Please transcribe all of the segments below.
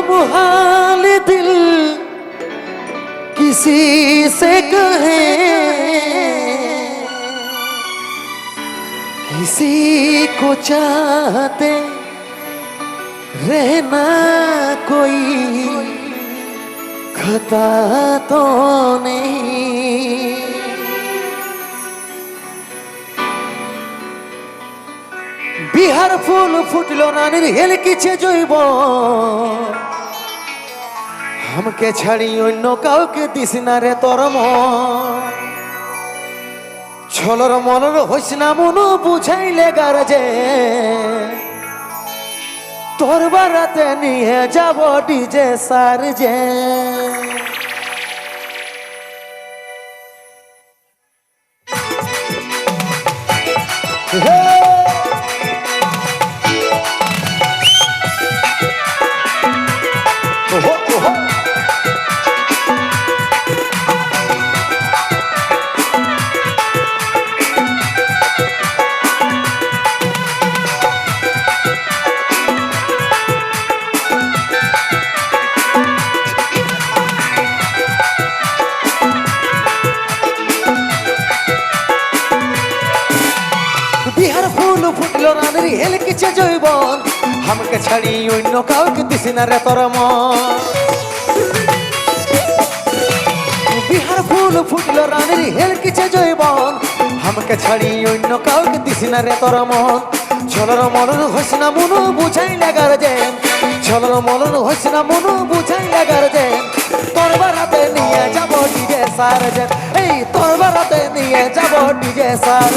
मुहाल दिल किसी से कहे किसी को चाहते रहना कोई खता तो नहीं বিহার ফুল ফুটলো রানীর হেলকিছে জৈব আমাকে ছাড়ি অন্য কাউকে দিস না রে তোর ছলর মলর হইস না মনু বুঝাইলে গারজে তোর বারাতে নিয়ে যাব ডিজে সার যে ওহো, বিহার ফুল ফুটলো রানের হেলকিছে জৈবন। আমাকে ছাড়ি অন্য কাউকে দিস না রে তোর মন। বিহার ফুল ফুটলো রানের হেলকিছে জৈবন। আমাকে ছাড়ি অন্য কাউকে দিস না রে তোর মন। ছলর মলর হইস না মনু বুঝাই লাগার যে ছলর মলর হইস না মনু বুঝাই লাগার যে তোর বারাতে নিয়ে যাব ডিজে সার যে এই তোর বারাতে নিয়ে যাব ডিজে সার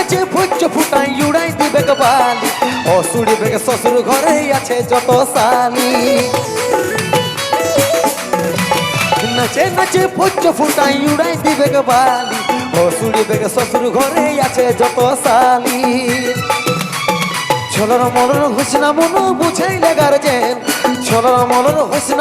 নাচে ভোজ্য ফুটাই, উড়াই দিবে বালি অসুড়ি বেগে শ্বশুর ঘরে আছে যত সালি নাচে নাচে ভোজ্য ফুটাই, উড়াই দিবে বালি অসুড়ি বেগে শ্বশুর ঘরে আছে যত সালি ছলর মলর হোসনা মন বুঝাই লাগার যে ছলর মলর হোসনা